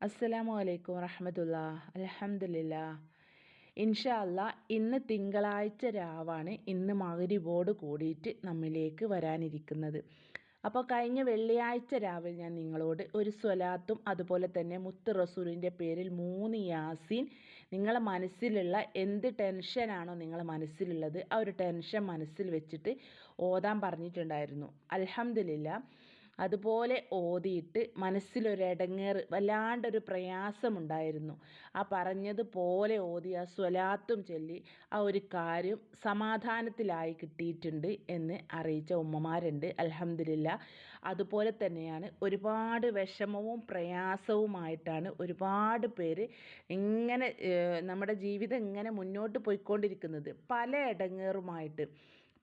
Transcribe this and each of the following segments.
അസ്സലാമു അലൈക്കും റഹമത്തുള്ള അലഹമില്ല ഇൻഷാ ഇന്ന് തിങ്കളാഴ്ച രാവാണ് ഇന്ന് മകരിബോട് കൂടിയിട്ട് നമ്മിലേക്ക് വരാനിരിക്കുന്നത്. അപ്പോൾ കഴിഞ്ഞ വെള്ളിയാഴ്ച രാവിലെ ഞാൻ നിങ്ങളോട് ഒരു സ്വലാത്തും അതുപോലെ തന്നെ മുത്ത് റസൂലിന്റെ പേരിൽ മൂന്ന് യാസീൻ നിങ്ങളെ മനസ്സിലുള്ള എന്ത് ടെൻഷനാണോ നിങ്ങളെ മനസ്സിലുള്ളത് ആ ഒരു ടെൻഷൻ മനസ്സിൽ വെച്ചിട്ട് ഓതാൻ പറഞ്ഞിട്ടുണ്ടായിരുന്നു. അലഹമില്ല അതുപോലെ ഓതിയിട്ട് മനസ്സിലൊരടങ്ങേറ് വല്ലാണ്ടൊരു പ്രയാസമുണ്ടായിരുന്നു. ആ പറഞ്ഞതുപോലെ ഓതി ആ സ്വലാത്തും ചൊല്ലി ആ ഒരു കാര്യം സമാധാനത്തിലായി കിട്ടിയിട്ടുണ്ട് എന്ന് അറിയിച്ച ഉമ്മമാരുണ്ട് അലഹമില്ല അതുപോലെ തന്നെയാണ് ഒരുപാട് വിഷമവും പ്രയാസവുമായിട്ടാണ് ഒരുപാട് പേര് ഇങ്ങനെ നമ്മുടെ ജീവിതം ഇങ്ങനെ മുന്നോട്ട് പോയിക്കൊണ്ടിരിക്കുന്നത്. പല ഇടങ്ങേറുമായിട്ട്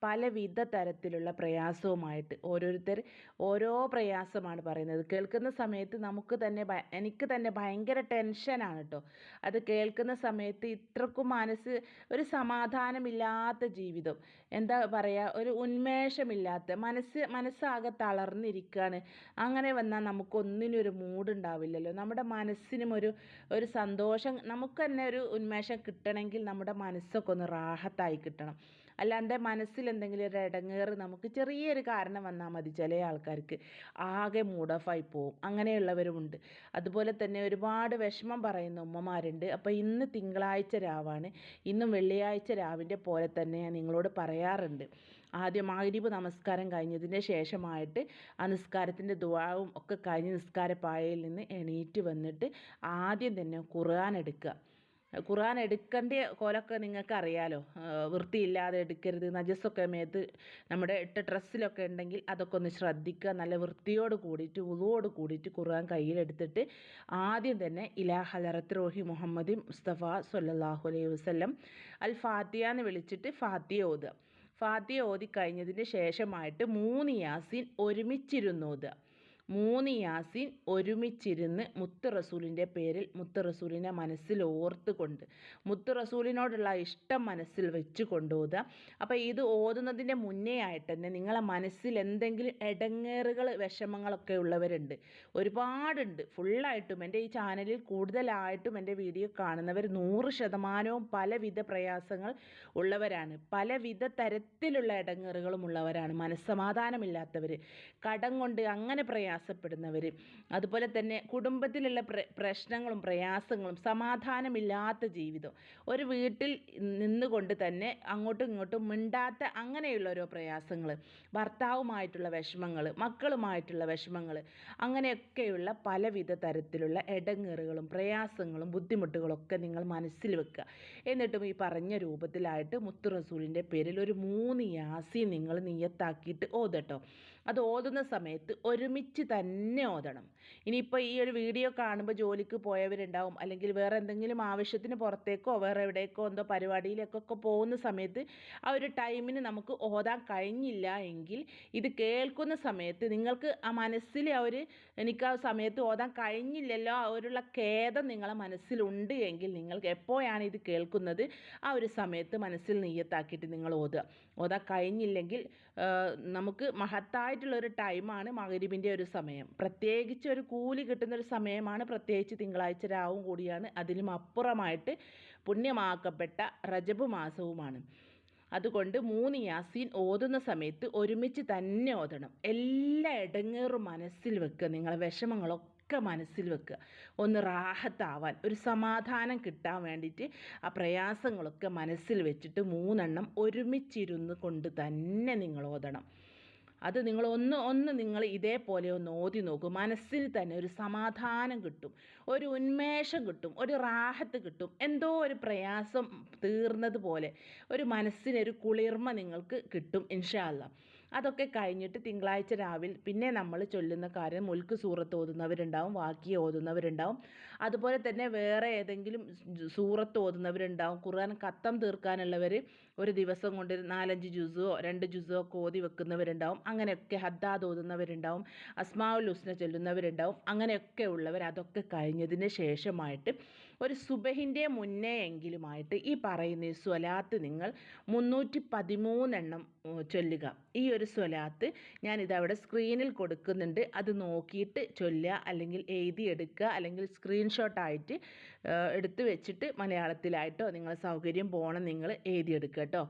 പലവിധ തരത്തിലുള്ള പ്രയാസവുമായിട്ട് ഓരോരുത്തർ ഓരോ പ്രയാസമാണ് പറയുന്നത്. കേൾക്കുന്ന സമയത്ത് നമുക്ക് തന്നെ എനിക്ക് തന്നെ ഭയങ്കര ടെൻഷനാണ് കേട്ടോ അത് കേൾക്കുന്ന സമയത്ത് ഇത്രക്കും മനസ്സ് ഒരു സമാധാനമില്ലാത്ത ജീവിതം. എന്താ പറയുക ഒരു ഉന്മേഷമില്ലാത്ത മനസ്സ് മനസ്സാകെ തളർന്നിരിക്കുകയാണ് അങ്ങനെ വന്നാൽ നമുക്കൊന്നിനും ഒരു മൂഡ് ഉണ്ടാവില്ലല്ലോ നമ്മുടെ മനസ്സിനും ഒരു ഒരു സന്തോഷം നമുക്ക് തന്നെ ഒരു ഉന്മേഷം കിട്ടണമെങ്കിൽ നമ്മുടെ മനസ്സൊക്കെ ഒന്ന് റാഹത്തായി കിട്ടണം. അല്ലാണ്ട് മനസ്സിൽ എന്തെങ്കിലും ഒരു ഇടങ്ങേറ് നമുക്ക് ചെറിയൊരു കാരണം വന്നാൽ മതി ചില ആൾക്കാർക്ക്. ആകെ മൂഡ് ഓഫ് ആയി പോവും. അങ്ങനെയുള്ളവരുമുണ്ട്. അതുപോലെ തന്നെ ഒരുപാട് വിഷമം പറയുന്ന ഉമ്മമാരുണ്ട്. അപ്പോൾ ഇന്ന് തിങ്കളാഴ്ച രാവാണ്. ഇന്നും വെള്ളിയാഴ്ച രാവിന്റെ പോലെ തന്നെ ഞാൻ നിങ്ങളോട് പറയാറുണ്ട്. ആദ്യം മാഗ്രിബ് നമസ്കാരം കഴിഞ്ഞതിന് ശേഷമായിട്ട് ആ നിസ്കാരത്തിന്റെ ദുവാവും ഒക്കെ കഴിഞ്ഞ് നിസ്കാരപ്പായയിൽ നിന്ന് എണീറ്റ് വന്നിട്ട് ആദ്യം തന്നെ ഖുർആൻ എടുക്കുക. ഖുർആൻ എടുക്കേണ്ട കോലൊക്കെ നിങ്ങൾക്ക് അറിയാലോ വൃത്തിയില്ലാതെ എടുക്കരുത്. നജസ്സൊക്കെ മേത്ത് നമ്മുടെ ഇട്ട ഡ്രസ്സിലൊക്കെ ഉണ്ടെങ്കിൽ അതൊക്കെ ഒന്ന് ശ്രദ്ധിക്കുക. നല്ല വൃത്തിയോട് കൂടിയിട്ട് ഉളുവോട് കൂടിയിട്ട് ഖുർആൻ കയ്യിലെടുത്തിട്ട് ആദ്യം തന്നെ ഇലാ ഹലറത്ത് റോഹി മുഹമ്മദ് മുസ്തഫ സല്ലാഹു അലൈഹി വസ്ലം അൽ ഫാത്തിയ എന്ന് വിളിച്ചിട്ട് ഫാത്തിയ ഓതുക. ഫാത്തിയ ഓതി കഴിഞ്ഞതിന് ശേഷമായിട്ട് മൂന്ന് യാസീൻ ഒരുമിച്ചിരുന്ന് ഓതുക. മൂന്ന് യാസിൻ ഒരുമിച്ചിരുന്ന് മുത്ത് റസൂലിന്റെ പേരിൽ മുത്ത് റസൂലിനെ മനസ്സിൽ ഓർത്തുകൊണ്ട് മുത്ത് റസൂലിനോടുള്ള ഇഷ്ടം മനസ്സിൽ വെച്ച് കൊണ്ടുപോകുക അപ്പോൾ ഇത് ഓതുന്നതിന്റെ മുന്നേ ആയിട്ട് തന്നെ നിങ്ങളെ മനസ്സിൽ എന്തെങ്കിലും ഇടങ്ങേറുകൾ വിഷമങ്ങളൊക്കെ ഉള്ളവരുണ്ട്. ഒരുപാടുണ്ട്. ഫുള്ളായിട്ടും എന്റെ ഈ ചാനലിൽ കൂടുതലായിട്ടും എന്റെ വീഡിയോ കാണുന്നവർ നൂറ് ശതമാനവും പലവിധ പ്രയാസങ്ങൾ ഉള്ളവരാണ്. പലവിധ തരത്തിലുള്ള ഇടങ്ങേറുകളും ഉള്ളവരാണ്. മനസ്സമാധാനമില്ലാത്തവർ കടം കൊണ്ട് അങ്ങനെ പ്രയാസം പ്രയാസപ്പെടുന്നവർ അതുപോലെ തന്നെ കുടുംബത്തിലുള്ള പ്രശ്നങ്ങളും പ്രയാസങ്ങളും സമാധാനമില്ലാത്ത ജീവിതം. ഒരു വീട്ടിൽ നിന്നുകൊണ്ട് തന്നെ അങ്ങോട്ടും ഇങ്ങോട്ടും മിണ്ടാത്ത അങ്ങനെയുള്ള ഓരോ പ്രയാസങ്ങൾ ഭർത്താവുമായിട്ടുള്ള വിഷമങ്ങൾ മക്കളുമായിട്ടുള്ള വിഷമങ്ങൾ അങ്ങനെയൊക്കെയുള്ള പലവിധ തരത്തിലുള്ള ഇടങ്ങേറുകളും പ്രയാസങ്ങളും ബുദ്ധിമുട്ടുകളൊക്കെ നിങ്ങൾ മനസ്സിൽ വെക്കുക. എന്നിട്ടും ഈ പറഞ്ഞ രൂപത്തിലായിട്ട് മുത്തു റസൂലിന്റെ പേരിൽ ഒരു മൂന്ന് യാസി നിങ്ങൾ നീയത്താക്കിയിട്ട് ഓതട്ടോ. അത് ഓതുന്ന സമയത്ത് ഒരുമിച്ച് തന്നെ ഓതണം. ഇനിയിപ്പോൾ ഈ ഒരു വീഡിയോ കാണുമ്പോൾ ജോലിക്ക് പോയവരുണ്ടാവും. അല്ലെങ്കിൽ വേറെ എന്തെങ്കിലും ആവശ്യത്തിന് പുറത്തേക്കോ വേറെ എവിടേക്കോ എന്തോ പരിപാടിയിലേക്കൊക്കെ പോകുന്ന സമയത്ത് ആ ഒരു ടൈമിന് നമുക്ക് ഓതാൻ കഴിഞ്ഞില്ല എങ്കിൽ ഇത് കേൾക്കുന്ന സമയത്ത് നിങ്ങൾക്ക് ആ മനസ്സിൽ ആ ഒരു എനിക്ക് ആ സമയത്ത് ഓതാൻ കഴിഞ്ഞില്ലല്ലോ ആ ഒരുള്ള ഖേദം നിങ്ങളെ മനസ്സിലുണ്ട് എങ്കിൽ നിങ്ങൾക്ക് എപ്പോഴാണ് ഇത് കേൾക്കുന്നത്? ആ ഒരു സമയത്ത് മനസ്സിൽ നെയ്യത്താക്കിയിട്ട് നിങ്ങൾ ഓതുക. ഓതാൻ കഴിഞ്ഞില്ലെങ്കിൽ നമുക്ക് മഹത്തായിട്ടുള്ളൊരു ടൈമാണ് മകരിബിന്റെ ഒരു സമയം. പ്രത്യേകിച്ച് ഒരു കൂലി കിട്ടുന്ന ഒരു സമയമാണ് പ്രത്യേകിച്ച് തിങ്കളാഴ്ച രാവും കൂടിയാണ്. അതിലും അപ്പുറമായിട്ട് പുണ്യമാക്കപ്പെട്ട റജബ് മാസവുമാണ്. അതുകൊണ്ട് മൂന്ന് യാസീൻ ഓതുന്ന സമയത്ത് ഒരുമിച്ച് തന്നെ ഓതണം. എല്ലാ ഇടങ്ങേറും മനസ്സിൽ വെക്കുക. നിങ്ങളെ വിഷമങ്ങളൊക്കെ മനസ്സിൽ വെക്കുക. ഒന്ന് റാഹത്താവാൻ ഒരു സമാധാനം കിട്ടാൻ വേണ്ടിയിട്ട് ആ പ്രയാസങ്ങളൊക്കെ മനസ്സിൽ വെച്ചിട്ട് മൂന്നെണ്ണം ഒരുമിച്ചിരുന്ന് കൊണ്ട് തന്നെ നിങ്ങൾ ഓതണം. അത് നിങ്ങൾ ഒന്ന് ഒന്ന് നിങ്ങൾ ഇതേപോലെ ഒന്ന് ഓതി നോക്കൂ. മനസ്സിൽ തന്നെ ഒരു സമാധാനം കിട്ടും ഒരു ഉന്മേഷം കിട്ടും ഒരു റാഹത്ത് കിട്ടും. എന്തോ ഒരു പ്രയാസം തീർന്നതുപോലെ ഒരു മനസ്സിനൊരു കുളിർമ നിങ്ങൾക്ക് കിട്ടും ഇൻഷാല്ല അതൊക്കെ കഴിഞ്ഞിട്ട് തിങ്കളാഴ്ച രാവിലെ പിന്നെ നമ്മൾ ചൊല്ലുന്ന കാര്യം മുൽക്ക് സൂറത്ത് ഓതുന്നവരുണ്ടാവും വാക്കിയ ഓതുന്നവരുണ്ടാവും. അതുപോലെ തന്നെ വേറെ ഏതെങ്കിലും സൂറത്ത് ഓതുന്നവരുണ്ടാവും. ഖുർആൻ കത്തം തീർക്കാനുള്ളവർ ഒരു ദിവസം കൊണ്ട് നാലഞ്ച് ജ്യൂസോ രണ്ട് ജ്യൂസോ ഒക്കെ ഓതി വെക്കുന്നവരുണ്ടാവും. അങ്ങനെയൊക്കെ ഹദ്ദാദ് ഓതുന്നവരുണ്ടാവും. അസ്മാവുൽ ഹുസ്ന ചൊല്ലുന്നവരുണ്ടാവും. അങ്ങനെയൊക്കെ ഉള്ളവർ അതൊക്കെ കഴിഞ്ഞതിന് ശേഷമായിട്ട് ഒരു സുബഹിന്റെ മുന്നേ എങ്കിലുമായിട്ട് ഈ പറയുന്ന ഈ സ്വലാത്ത് നിങ്ങൾ മുന്നൂറ്റി പതിമൂന്നെണ്ണം ചൊല്ലുക. ഈ ഒരു സ്വലാത്ത് ഞാനിതവിടെ സ്ക്രീനിൽ കൊടുക്കുന്നുണ്ട്. അത് നോക്കിയിട്ട് ചൊല്ലുക അല്ലെങ്കിൽ എഴുതിയെടുക്കുക അല്ലെങ്കിൽ സ്ക്രീൻഷോട്ടായിട്ട് എടുത്ത് വെച്ചിട്ട് മലയാളത്തിലായിട്ടോ നിങ്ങളെ സൗകര്യം പോകണം നിങ്ങൾ എഴുതിയെടുക്കുക കേട്ടോ.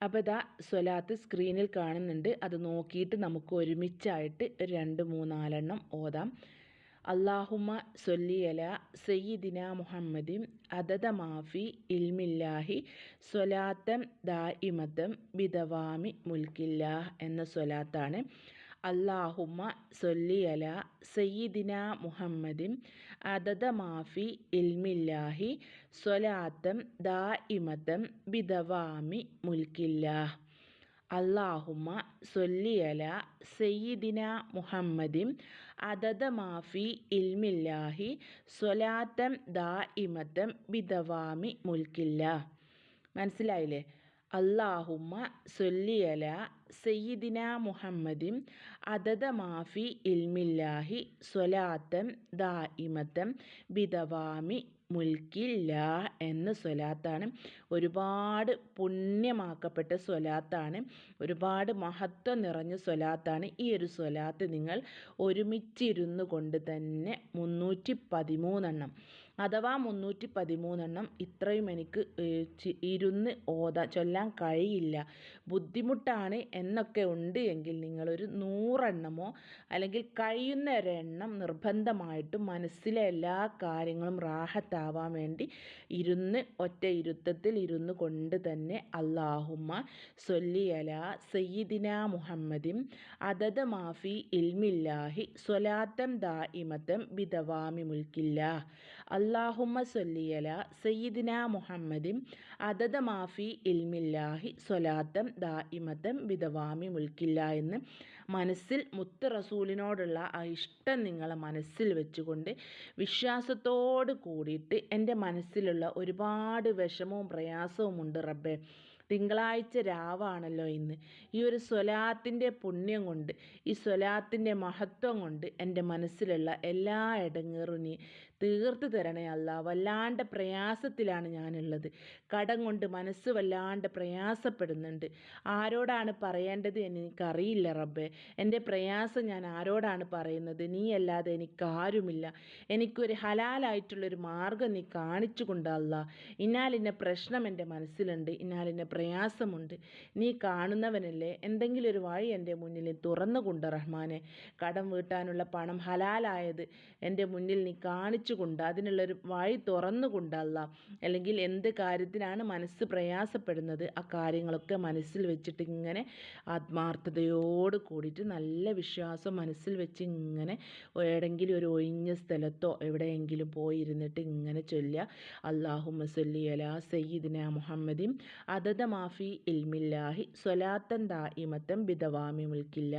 അപ്പോൾ ഇതാ സ്വലാത്ത് സ്ക്രീനിൽ കാണുന്നുണ്ട്. അത് നോക്കിയിട്ട് നമുക്ക് ഒരുമിച്ചായിട്ട് ഒരു രണ്ട് മൂന്നാലെണ്ണം ഓതാം. അള്ളാഹുമ സൊല്ലിയല സയ്യിദിന മുഹമ്മദിൻ അദദ മാഫി ഇൽമില്ലാഹി സ്വലാത്തം ദായിമത്തം ബിദവാമി മുൽക്കില്ലാഹ് എന്ന സ്വലാത്താണ്. അള്ളാഹുമ്മ സൊല്ലിയല സയ്യിദിന മുഹമ്മദിൻ അദദ മാഫി ഇൽമില്ലാഹി സ്വലാത്തം ദായിമത്തം ബിദവാമി മുൽക്കില്ലാഹ്. അള്ളാഹുമ്മ സൊല്ലിയല സയ്യിദിന മുഹമ്മദിൻ അതദ മാഫി ഇൽമില്ലാഹി സ്വലാത്തം ദാ ഇമത്തം ബിദവാമി മുൽക്കില്ല. മനസ്സിലായില്ലേ? അള്ളാഹുമ്മ സൊല്ലിയല സയ്യിദിന മുഹമ്മദിൻ അതത് മാഫി ഇൽമില്ലാഹി സ്വലാത്തം ദാ ഇമത്തം ബിദവാമി മുൽക്കില്ല എന്ന സ്വലാത്താണ്. ഒരുപാട് പുണ്യമാക്കപ്പെട്ട സ്വലാത്താണ്. ഒരുപാട് മഹത്വം നിറഞ്ഞ സ്വലാത്താണ്. ഈ ഒരു സ്വലാത്ത് നിങ്ങൾ ഒരുമിച്ചിരുന്നു കൊണ്ട് തന്നെ മുന്നൂറ്റി പതിമൂന്നെണ്ണം. അഥവാ മുന്നൂറ്റി പതിമൂന്നെണ്ണം ഇത്രയും എനിക്ക് ഇരുന്ന് ഓതാ ചൊല്ലാൻ കഴിയില്ല. ബുദ്ധിമുട്ടാണ് എന്നൊക്കെ ഉണ്ട് എങ്കിൽ നിങ്ങളൊരു നൂറെണ്ണമോ അല്ലെങ്കിൽ കഴിയുന്ന ഒരെണ്ണം നിർബന്ധമായിട്ടും മനസ്സിലെ എല്ലാ കാര്യങ്ങളും റാഹത്താവാൻ വേണ്ടി ഇരുന്ന് ഒറ്റ ഇരുത്തത്തിൽ ഇരുന്ന് കൊണ്ട് തന്നെ അള്ളാഹുമ്മ സൊല്ലിയല സയ്യിദിന മുഹമ്മദിം അതത് മാഫി ഇൽമില്ലാഹി സ്വലാത്തം ദാ ഇമത്തം ബിദവാമി മുൽക്കില്ല അള്ളാഹുമ്മ സൊല്ലിയല സയ്യിദിന മുഹമ്മദിം അദദ മാഫി ഇൽമില്ലാഹി സ്വലാത്തം ദാഇമത്തം ബിദവാമി മുൽക്കില്ല എന്ന് മനസ്സിൽ മുത്ത് റസൂലിനോടുള്ള ആ ഇഷ്ടം നിങ്ങളെ മനസ്സിൽ വെച്ചുകൊണ്ട് വിശ്വാസത്തോട് കൂടിയിട്ട് എന്റെ മനസ്സിലുള്ള ഒരുപാട് വിഷമവും പ്രയാസവും ഉണ്ട് റബ്ബേ. തിങ്കളാഴ്ച രാവാണല്ലോ ഇന്ന്. ഈ ഒരു സ്വലാത്തിന്റെ പുണ്യം കൊണ്ട് ഈ സ്വലാത്തിന്റെ മഹത്വം കൊണ്ട് എന്റെ മനസ്സിലുള്ള എല്ലാ ഇടങ്ങേറും നീ തീർത്ത് തരണേ അല്ല. വല്ലാണ്ട് പ്രയാസത്തിലാണ് ഞാനുള്ളത്. കടം കൊണ്ട് മനസ്സ് വല്ലാണ്ട് പ്രയാസപ്പെടുന്നുണ്ട്. ആരോടാണ് പറയേണ്ടത് എനിക്കറിയില്ല റബ്ബെ. എന്റെ പ്രയാസം ഞാൻ ആരോടാണ് പറയുന്നത്? നീ അല്ലാതെ എനിക്കാരുമില്ല. എനിക്കൊരു ഹലാലായിട്ടുള്ളൊരു മാർഗം നീ കാണിച്ചു കൊണ്ടല്ല ഇന്നാലിന്റെ പ്രശ്നം എന്റെ മനസ്സിലുണ്ട്. ഇന്നാലിന്റെ പ്രയാസമുണ്ട്. നീ കാണുന്നവനല്ലേ. എന്തെങ്കിലും ഒരു വഴി എന്റെ മുന്നിൽ തുറന്നുകൊണ്ട് റഹ്മാനെ. കടം വീട്ടാനുള്ള പണം ഹലാലായത് എന്റെ മുന്നിൽ നീ കാണിച്ചു കൊണ്ട് അതിനുള്ളൊരു വഴി തുറന്നുകൊണ്ടല്ല അല്ലെങ്കിൽ എന്ത് കാര്യത്തിനാണ് മനസ്സ് പ്രയാസപ്പെടുന്നത് ആ കാര്യങ്ങളൊക്കെ മനസ്സിൽ വെച്ചിട്ട് ഇങ്ങനെ ആത്മാർത്ഥതയോട് കൂടിയിട്ട് നല്ല വിശ്വാസം മനസ്സിൽ വെച്ച് ഇങ്ങനെ എവിടെയെങ്കിലും ഒരു ഒഴിഞ്ഞ സ്ഥലത്തോ എവിടെയെങ്കിലും പോയിരുന്നിട്ട് ഇങ്ങനെ ചൊല്ലുക. അള്ളാഹു മസല്ലി അല സയ്യിദിന മുഹമ്മദിൻ അതത മാഫി ഇൽമില്ലാഹി സ്വലാത്തൻ ദായിമത്തം ബിദവാമി മുൽക്കില്ല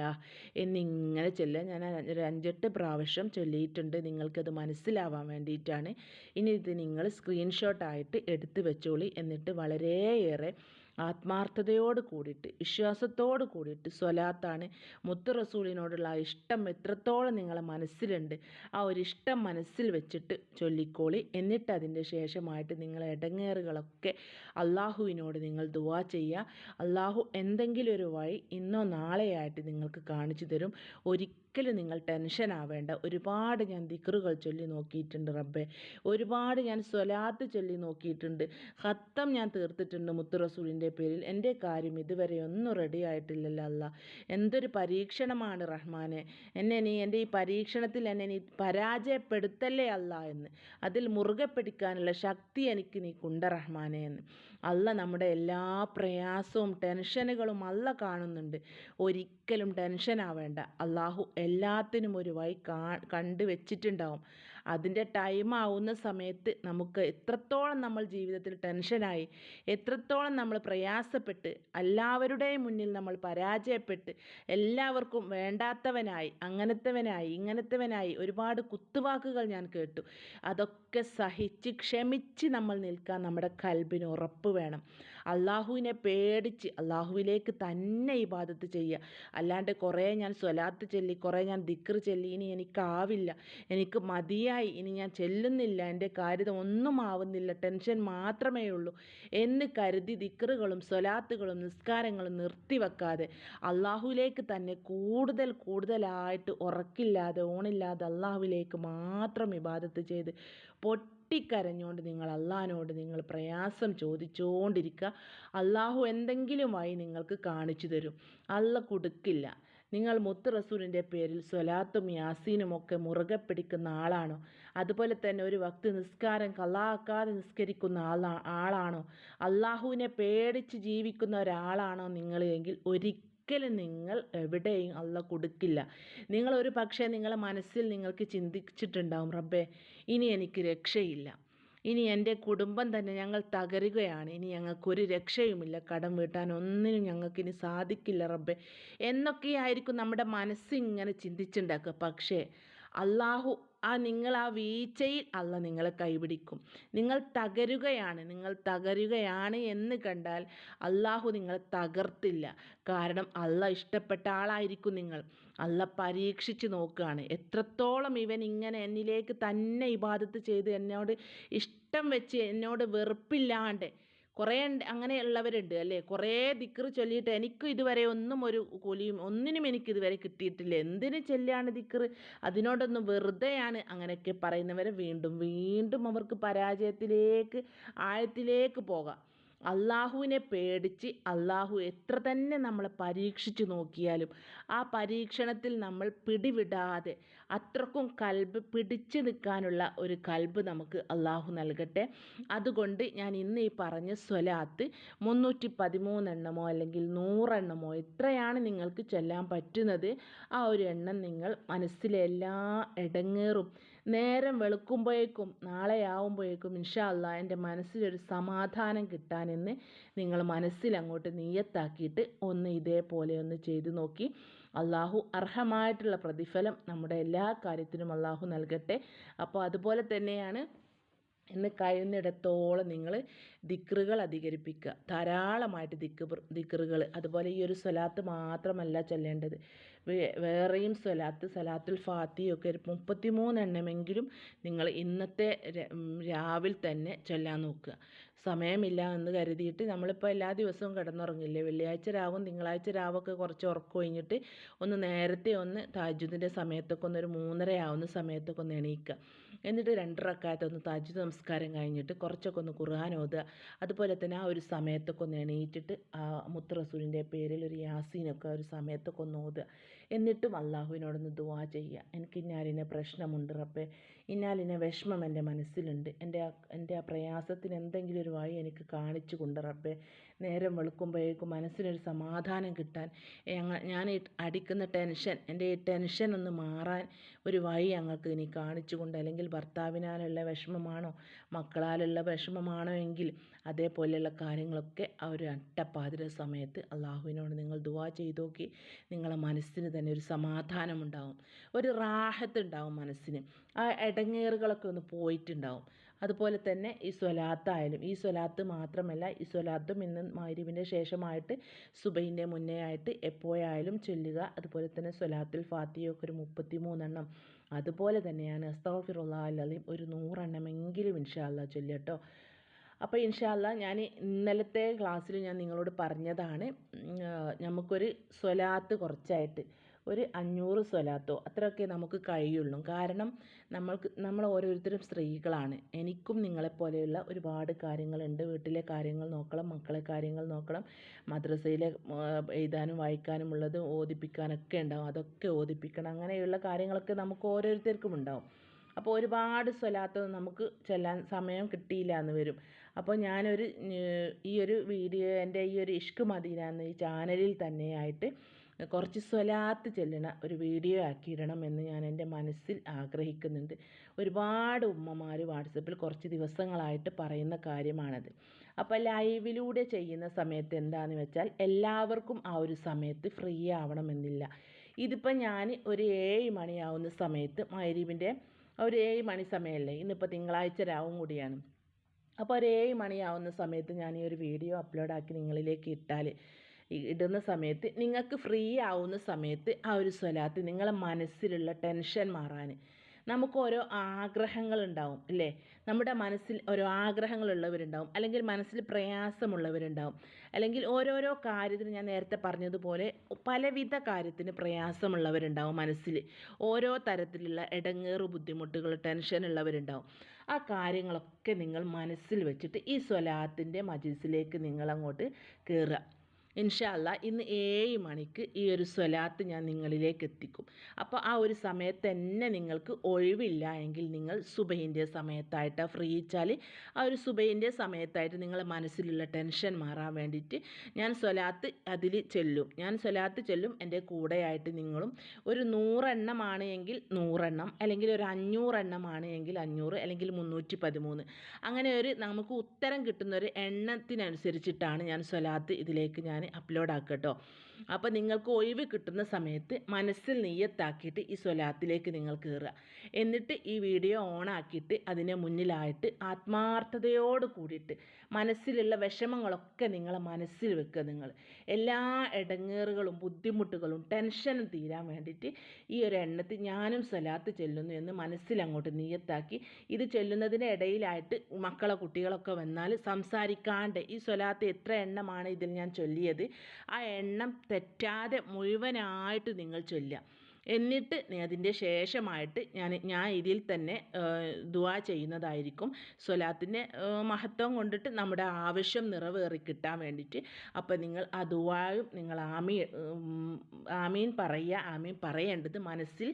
എന്നിങ്ങനെ ചൊല്ലുക. ഞാൻ ഒരു അഞ്ചെട്ട് പ്രാവശ്യം ചൊല്ലിയിട്ടുണ്ട്. നിങ്ങൾക്കത് മനസ്സിലാവാൻ വേണ്ടിയിട്ടാണ്. ഇനി ഇത് നിങ്ങൾ സ്ക്രീൻഷോട്ടായിട്ട് എടുത്ത് വെച്ചോളി. എന്നിട്ട് വളരെയേറെ ആത്മാർത്ഥതയോട് കൂടിയിട്ട് വിശ്വാസത്തോട് കൂടിയിട്ട് സ്വലാത്താണ്. മുത്ത് റസൂലിനോടുള്ള ആ ഇഷ്ടം എത്രത്തോളം നിങ്ങളെ മനസ്സിലുണ്ട് ആ ഒരു ഇഷ്ടം മനസ്സിൽ വെച്ചിട്ട് ചൊല്ലിക്കോളി. എന്നിട്ട് അതിന്റെ ശേഷമായിട്ട് നിങ്ങളെ ഇടങ്ങേറുകളൊക്കെ അള്ളാഹുവിനോട് നിങ്ങൾ ദുവാ ചെയ്യുക. അള്ളാഹു എന്തെങ്കിലും ഒരു വഴി ഇന്നോ നാളെയായിട്ട് നിങ്ങൾക്ക് കാണിച്ചു തരും. ഒരിക്കലും നിങ്ങൾ ടെൻഷൻ ആവേണ്ട ഒരുപാട് ഞാൻ ദിക്റുകൾ ചൊല്ലി നോക്കിയിട്ടുണ്ട് റബ്ബെ. ഒരുപാട് ഞാൻ സ്വലാത്ത് ചൊല്ലി നോക്കിയിട്ടുണ്ട്. ഹത്തം ഞാൻ തീർത്തിട്ടുണ്ട് മുത്തുറസൂലിന്റെ പേരിൽ. എന്റെ കാര്യം ഇതുവരെ ഒന്നും റെഡി ആയിട്ടില്ലല്ലോ അല്ല. എന്തൊരു പരീക്ഷണമാണ് റഹ്മാനെ. എന്നെ നീ എന്റെ ഈ പരീക്ഷണത്തിൽ എന്നെ നീ പരാജയപ്പെടുത്തല്ലേ അല്ല എന്ന്. അതിൽ മുറുകെ പിടിക്കാനുള്ള ശക്തി എനിക്ക് നീ കുണ്ട റഹ്മാനെ എന്ന്. അല്ല നമ്മുടെ എല്ലാ പ്രയാസവും ടെൻഷനുകളും അല്ല കാണുന്നുണ്ട്. ഒരിക്കലും ടെൻഷൻ ആവേണ്ട അള്ളാഹു എല്ലാത്തിനും ഒരു വഴി കാ കണ്ടു വെച്ചിട്ടുണ്ടാവും അതിന്റെ ടൈം ആവുന്ന സമയത്ത് നമുക്ക് എത്രത്തോളം നമ്മൾ ജീവിതത്തിൽ ടെൻഷനായി എത്രത്തോളം നമ്മൾ പ്രയാസപ്പെട്ട് എല്ലാവരുടെയും മുന്നിൽ നമ്മൾ പരാജയപ്പെട്ട് എല്ലാവർക്കും വേണ്ടാത്തവനായി അങ്ങനത്തെവനായി ഇങ്ങനത്തെവനായി ഒരുപാട് കുത്തുവാക്കുകൾ ഞാൻ കേട്ടു. അതൊക്കെ സഹിച്ച് ക്ഷമിച്ച് നമ്മൾ നിൽക്കാൻ നമ്മുടെ കൽബിന് ഉറപ്പ് വേണം. അള്ളാഹുവിനെ പേടിച്ച് അള്ളാഹുവിലേക്ക് തന്നെ ഇബാദത്ത് ചെയ്യുക. അല്ലാണ്ട് കുറേ ഞാൻ സ്വലാത്ത് ചൊല്ലി കുറേ ഞാൻ ദിക്ർ ചൊല്ലി ഇനി എനിക്കാവില്ല എനിക്ക് മതിയായി ഇനി ഞാൻ ചെല്ലുന്നില്ല എന്റെ കാര്യം ഒന്നും ആവുന്നില്ല ടെൻഷൻ മാത്രമേ ഉള്ളൂ എന്ന് കരുതി ദിക്റുകളും സ്വലാത്തുകളും നിസ്കാരങ്ങളും നിർത്തിവെക്കാതെ അള്ളാഹുവിലേക്ക് തന്നെ കൂടുതൽ കൂടുതലായിട്ട് ഉറക്കില്ലാതെ ഓണില്ലാതെ അള്ളാഹുവിലേക്ക് മാത്രം ഇബാദത്ത് ചെയ്ത് പൊട്ടിക്കരഞ്ഞുകൊണ്ട് നിങ്ങൾ അള്ളാഹിനോട് നിങ്ങൾ പ്രയാസം ചോദിച്ചുകൊണ്ടിരിക്കുക അള്ളാഹു എന്തെങ്കിലുമായി നിങ്ങൾക്ക് കാണിച്ചു തരും. അല്ല കൊടുക്കില്ല. നിങ്ങൾ മുത്ത് റസൂലിന്റെ പേരിൽ സ്വലാത്തും യാസീനും ഒക്കെ മുറുകെ പിടിക്കുന്ന ആളാണോ? അതുപോലെ തന്നെ ഒരു വക്ത് നിസ്കാരം കള്ളാക്കാതെ നിസ്കരിക്കുന്ന ആളാ ആളാണോ? അള്ളാഹുവിനെ പേടിച്ച് ജീവിക്കുന്ന ഒരാളാണോ നിങ്ങൾ എങ്കിൽ ഒരിക്കലും നിങ്ങൾ എവിടെയും അല്ല കൊടുക്കില്ല. നിങ്ങൾ ഒരു പക്ഷേ നിങ്ങളെ മനസ്സിൽ നിങ്ങൾക്ക് ചിന്തിച്ചിട്ടുണ്ടാവും റബ്ബേ ഇനി എനിക്ക് രക്ഷയില്ല. ഇനി എന്റെ കുടുംബം തന്നെ ഞങ്ങൾ തകരുകയാണ്. ഇനി ഞങ്ങൾക്കൊരു രക്ഷയുമില്ല. കടം വീട്ടാൻ ഒന്നിനും ഞങ്ങൾക്കിനി സാധിക്കില്ല റബ്ബെ. എന്നൊക്കെയായിരിക്കും നമ്മുടെ മനസ്സിങ്ങനെ ചിന്തിച്ചുണ്ടാക്കുക. പക്ഷേ അള്ളാഹു ആ നിങ്ങൾ ആ വീഴ്ചയിൽ അല്ല നിങ്ങളെ കൈപിടിക്കും. നിങ്ങൾ തകരുകയാണ്. നിങ്ങൾ തകരുകയാണ് എന്ന് കണ്ടാൽ അള്ളാഹു നിങ്ങളെ തകർത്തില്ല. കാരണം അല്ല ഇഷ്ടപ്പെട്ട ആളായിരിക്കും നിങ്ങൾ. അല്ല പരീക്ഷിച്ച് നോക്കുകയാണ്. എത്രത്തോളം ഇവൻ ഇങ്ങനെ എന്നിലേക്ക് തന്നെ ഇബാദത്ത് ചെയ്ത് എന്നോട് ഇഷ്ടം വെച്ച് എന്നോട് വെറുപ്പില്ലാണ്ട് കുറേ അങ്ങനെയുള്ളവരുണ്ട് അല്ലേ? കുറേ ദിക്ർ ചൊല്ലിയിട്ട് എനിക്കും ഇതുവരെ ഒന്നും ഒരു കൂലിയും ഒന്നിനും എനിക്ക് ഇതുവരെ കിട്ടിയിട്ടില്ല. എന്തിന് ചൊല്ലിയാണ് ദിക്കറ് അതിനോടൊന്നും വെറുതെയാണ് അങ്ങനെയൊക്കെ പറയുന്നവരെ വീണ്ടും വീണ്ടും അവർക്ക് പരാജയത്തിലേക്ക് ആഴത്തിലേക്ക് പോകാം. അള്ളാഹുവിനെ പേടിച്ച് അള്ളാഹു എത്ര തന്നെ നമ്മളെ പരീക്ഷിച്ചു നോക്കിയാലും ആ പരീക്ഷണത്തിൽ നമ്മൾ പിടിവിടാതെ അത്രക്കും കൽബ് പിടിച്ചു നിൽക്കാനുള്ള ഒരു കൽബ് നമുക്ക് അള്ളാഹു നൽകട്ടെ. അതുകൊണ്ട് ഞാൻ ഇന്ന് ഈ പറഞ്ഞ സ്വലാത്ത് മുന്നൂറ്റി പതിമൂന്നെണ്ണമോ അല്ലെങ്കിൽ നൂറെണ്ണമോ എത്രയാണ് നിങ്ങൾക്ക് ചൊല്ലാൻ പറ്റുന്നത് ആ ഒരു എണ്ണം നിങ്ങൾ മനസ്സിലെ എല്ലാ ഇടങ്ങേറും നേരം വെളുക്കുമ്പോഴേക്കും നാളെ ആവുമ്പോഴേക്കും ഇൻഷാ അല്ല എന്റെ മനസ്സിലൊരു സമാധാനം കിട്ടാനെന്ന് നിങ്ങൾ മനസ്സിലങ്ങോട്ട് നീയത്താക്കിയിട്ട് ഒന്ന് ഇതേപോലെ ഒന്ന് ചെയ്തു നോക്കി. അള്ളാഹു അർഹമായിട്ടുള്ള പ്രതിഫലം നമ്മുടെ എല്ലാ കാര്യത്തിനും അള്ളാഹു നൽകട്ടെ. അപ്പോൾ അതുപോലെ തന്നെയാണ് എന്ന് കഴിയുന്നിടത്തോളം നിങ്ങൾ ദിക്റുകൾ അധികരിപ്പിക്കുക. ധാരാളമായിട്ട് ദിക്ക് ദിക്റുകൾ. അതുപോലെ ഈ ഒരു സ്വലാത്ത് മാത്രമല്ല ചൊല്ലേണ്ടത്. വേറെയും സ്വലാത്ത് സലാത്തുൽ ഫാത്തിയൊക്കെ ഒരു മുപ്പത്തിമൂന്നെണ്ണമെങ്കിലും നിങ്ങൾ ഇന്നത്തെ രാവിലെ തന്നെ ചൊല്ലാൻ നോക്കുക. സമയമില്ല എന്ന് കരുതിയിട്ട് നമ്മളിപ്പോൾ എല്ലാ ദിവസവും കിടന്നുറങ്ങില്ലേ? വെള്ളിയാഴ്ച രാവും തിങ്കളാഴ്ച രാവൊക്കെ കുറച്ച് ഉറക്കം കഴിഞ്ഞിട്ട് ഒന്ന് നേരത്തെ ഒന്ന് താജുദിന്റെ സമയത്തൊക്കെ ഒന്ന് ഒരു മൂന്നര ആവുന്ന സമയത്തൊക്കെ ഒന്ന് എണീക്കുക എന്നിട്ട് രണ്ട് റക്കായത്ത് ഒന്ന് താജുദ് നമസ്കാരം കഴിഞ്ഞിട്ട് കുറച്ചൊക്കെ ഒന്ന് ഖുർആൻ ഓതുക അതുപോലെ തന്നെ ആ ഒരു സമയത്തൊക്കെ ഒന്ന് എണീറ്റിട്ട് ആ മുത്ത് റസൂലിന്റെ പേരിൽ ഒരു യാസീനൊക്കെ ഒരു സമയത്തൊക്കെ ഒന്ന് ഓതുക എന്നിട്ടും അള്ളാഹുവിനോടൊന്ന് ദുവാ ചെയ്യുക. എനിക്ക് ഇന്നാലിനെ പ്രശ്നമുണ്ട് റബ്ബേ. ഇന്നാലിനെ വിഷമം എന്റെ മനസ്സിലുണ്ട്. എന്റെ ആ എന്റെ ആ പ്രയാസത്തിന് എന്തെങ്കിലും ഒരു വഴി എനിക്ക് കാണിച്ചു കൊണ്ട് റബ്ബേ നേരം വെളുക്കുമ്പോഴേക്കും മനസ്സിനൊരു സമാധാനം കിട്ടാൻ ഞാൻ അടിക്കുന്ന ടെൻഷൻ എന്റെ ഈ ടെൻഷൻ ഒന്ന് മാറാൻ ഒരു വഴി ഞങ്ങൾക്ക് ഇനി കാണിച്ചു കൊണ്ട് അല്ലെങ്കിൽ ഭർത്താവിനാലുള്ള വിഷമമാണോ മക്കളാലുള്ള വിഷമമാണോ എങ്കിൽ അതേപോലെയുള്ള കാര്യങ്ങളൊക്കെ ആ ഒരു അട്ടപ്പാതിര സമയത്ത് അള്ളാഹുവിനോട് നിങ്ങൾ ദുവാ ചെയ്ത് നോക്കി നിങ്ങളെ മനസ്സിന് തന്നെ ഒരു സമാധാനം സമാധാനമുണ്ടാവും ഒരു റാഹത്ത് ഉണ്ടാവും മനസ്സിന്. ആ ഇടങ്ങേറുകളൊക്കെ ഒന്ന് പോയിട്ടുണ്ടാവും. അതുപോലെ തന്നെ ഈ സ്വലാത്തായാലും ഈ സ്വലാത്ത് മാത്രമല്ല ഈ സ്വലാത്തും ഇന്ന് മഗ്‌രിബിന്റെ ശേഷമായിട്ട് സുബൈന്റെ മുന്നേ ആയിട്ട് എപ്പോഴായാലും ചൊല്ലുക. അതുപോലെ തന്നെ സ്വലാത്തുൽ ഫാത്തിയൊക്കെ ഒരു മുപ്പത്തി മൂന്നെണ്ണം അതുപോലെ തന്നെയാണ് അസ്തഗ്ഫിറുല്ലാഹൽ അലീം ഒരു നൂറെണ്ണമെങ്കിലും ഇൻഷാ ചൊല്ലട്ടോ അപ്പോൾ ഇൻഷാ അള്ളാ ഞാൻ ഇന്നലത്തെ ക്ലാസ്സിൽ ഞാൻ നിങ്ങളോട് പറഞ്ഞതാണ് നമുക്കൊരു സ്വലാത്ത് കുറച്ചായിട്ട്. ഒരു അഞ്ഞൂറ് സ്വലാത്തോ അത്രയൊക്കെ നമുക്ക് കഴിയുള്ളൂ. കാരണം നമ്മൾക്ക് നമ്മൾ ഓരോരുത്തരും സ്ത്രീകളാണ്. എനിക്കും നിങ്ങളെപ്പോലെയുള്ള ഒരുപാട് കാര്യങ്ങളുണ്ട്. വീട്ടിലെ കാര്യങ്ങൾ നോക്കണം മക്കളെ കാര്യങ്ങൾ നോക്കണം. മദ്രസയിലെ എഴുതാനും വായിക്കാനും ഉള്ളത് ഓതിപ്പിക്കാനൊക്കെ ഉണ്ടാവും. അതൊക്കെ ഓതിപ്പിക്കണം. അങ്ങനെയുള്ള കാര്യങ്ങളൊക്കെ നമുക്ക് ഓരോരുത്തർക്കും ഉണ്ടാവും. അപ്പോൾ ഒരുപാട് സ്വലാത്ത നമുക്ക് ചെല്ലാൻ സമയം കിട്ടിയില്ല എന്ന് വരും. അപ്പോൾ ഞാനൊരു ഈ ഒരു വീഡിയോ എന്റെ ഈ ഒരു ഇഷ്ക് മദീന എന്ന ഈ ചാനലിൽ തന്നെയായിട്ട് കുറച്ച് സ്വലാത്ത് ചെല്ലണ ഒരു വീഡിയോ ആക്കിയിടണം എന്ന് ഞാൻ എന്റെ മനസ്സിൽ ആഗ്രഹിക്കുന്നുണ്ട്. ഒരുപാട് ഉമ്മമാർ വാട്സപ്പിൽ കുറച്ച് ദിവസങ്ങളായിട്ട് പറയുന്ന കാര്യമാണത്. അപ്പോൾ ലൈവിലൂടെ ചെയ്യുന്ന സമയത്ത് എന്താണെന്ന് വെച്ചാൽ എല്ലാവർക്കും ആ ഒരു സമയത്ത് ഫ്രീ ആവണമെന്നില്ല. ഇതിപ്പോൾ ഞാൻ ഒരു ഏഴ് മണിയാവുന്ന സമയത്ത് മൈരീബിന്റെ ഒരു ഏഴ് മണി സമയമല്ലേ? ഇന്നിപ്പോൾ തിങ്കളാഴ്ച രാവും കൂടിയാണ്. അപ്പോൾ ഒരു ഏഴ് മണിയാവുന്ന സമയത്ത് ഞാൻ ഈ ഒരു വീഡിയോ അപ്ലോഡാക്കി നിങ്ങളിലേക്ക് ഇട്ടാൽ ഇടുന്ന സമയത്ത് നിങ്ങൾക്ക് ഫ്രീ ആവുന്ന സമയത്ത് ആ ഒരു സ്വലാത്ത് നിങ്ങളെ മനസ്സിലുള്ള ടെൻഷൻ മാറാൻ. നമുക്ക് ഓരോ ആഗ്രഹങ്ങൾ ഉണ്ടാവും അല്ലേ നമ്മുടെ മനസ്സിൽ ഓരോ ആഗ്രഹങ്ങളുള്ളവരുണ്ടാവും അല്ലെങ്കിൽ മനസ്സിൽ പ്രയാസമുള്ളവരുണ്ടാവും അല്ലെങ്കിൽ ഓരോരോ കാര്യത്തിന് ഞാൻ നേരത്തെ പറഞ്ഞതുപോലെ പലവിധ കാര്യത്തിന് പ്രയാസമുള്ളവരുണ്ടാവും മനസ്സിൽ. ഓരോ തരത്തിലുള്ള ഇടങ്ങേറ് ബുദ്ധിമുട്ടുകൾ ടെൻഷൻ ഉള്ളവരുണ്ടാവും. ആ കാര്യങ്ങളൊക്കെ നിങ്ങൾ മനസ്സിൽ വെച്ചിട്ട് ഈ സ്വലാത്തിന്റെ മജിൽസിലേക്ക് നിങ്ങളങ്ങോട്ട് കയറുക ഇൻഷാല്ല ഇന്ന് ഏഴ് മണിക്ക് ഈ ഒരു സ്വലാത്ത് ഞാൻ നിങ്ങളിലേക്ക് എത്തിക്കും. അപ്പോൾ ആ ഒരു സമയത്ത് തന്നെ നിങ്ങൾക്ക് ഒഴിവില്ല എങ്കിൽ നിങ്ങൾ സുബൈന്റെ സമയത്തായിട്ട് ഫ്രീ വെച്ചാൽ ആ ഒരു സുബൈന്റെ സമയത്തായിട്ട് നിങ്ങളെ മനസ്സിലുള്ള ടെൻഷൻ മാറാൻ വേണ്ടിയിട്ട് ഞാൻ സ്വലാത്ത് അതിൽ ചെല്ലും. ഞാൻ സ്വലാത്ത് ചെല്ലും എന്റെ കൂടെയായിട്ട് നിങ്ങളും ഒരു നൂറെണ്ണമാണ് എങ്കിൽ നൂറെണ്ണം അല്ലെങ്കിൽ ഒരു അഞ്ഞൂറെണ്ണമാണ് എങ്കിൽ അഞ്ഞൂറ് അല്ലെങ്കിൽ മുന്നൂറ്റി പതിമൂന്ന്. അങ്ങനെ ഒരു നമുക്ക് ഉത്തരം കിട്ടുന്ന ഒരു എണ്ണത്തിനനുസരിച്ചിട്ടാണ് ഞാൻ സ്വലാത്ത് ഇതിലേക്ക് ഞാൻ അപ്ലോഡ് ആക്കാം കേട്ടോ അപ്പോൾ നിങ്ങൾക്ക് ഒഴിവ് കിട്ടുന്ന സമയത്ത് മനസ്സിൽ നെയ്യത്താക്കിയിട്ട് ഈ സ്വലാത്തിലേക്ക് നിങ്ങൾ കയറുക എന്നിട്ട് ഈ വീഡിയോ ഓണാക്കിയിട്ട് അതിനെ മുന്നിലായിട്ട് ആത്മാർത്ഥതയോട് കൂടിയിട്ട് മനസ്സിലുള്ള വിഷമങ്ങളൊക്കെ നിങ്ങളെ മനസ്സിൽ വെക്കുക നിങ്ങൾ. എല്ലാ ഇടങ്ങേറുകളും ബുദ്ധിമുട്ടുകളും ടെൻഷനും തീരാൻ വേണ്ടിയിട്ട് ഈ ഒരു എണ്ണത്തിൽ ഞാനും സ്വലാത്ത് ചെല്ലുന്നു എന്ന് മനസ്സിൽ അങ്ങോട്ട് നീയത്താക്കി ഇത് ചെല്ലുന്നതിന് ഇടയിലായിട്ട് മക്കളെ കുട്ടികളൊക്കെ വന്നാൽ സംസാരിക്കാണ്ട് ഈ സ്വലാത്ത് എത്ര എണ്ണമാണ് ഇതിൽ ഞാൻ ചൊല്ലിയത്. ആ എണ്ണം തെറ്റാതെ മുഴുവനായിട്ട് നിങ്ങൾ ചൊല്ലുക. എന്നിട്ട് അതിന്റെ ശേഷമായിട്ട് ഞാൻ ഞാൻ ഇതിൽ തന്നെ ദുവാ ചെയ്യുന്നതായിരിക്കും. സ്വലാത്തിന്റെ മഹത്വം കൊണ്ടിട്ട് നമ്മുടെ ആവശ്യം നിറവേറി കിട്ടാൻ വേണ്ടിയിട്ട്. അപ്പോൾ നിങ്ങൾ ആ ദുവായും നിങ്ങൾ ആമീ ആമീൻ പറയുക ആമീൻ പറയേണ്ടത് മനസ്സിൽ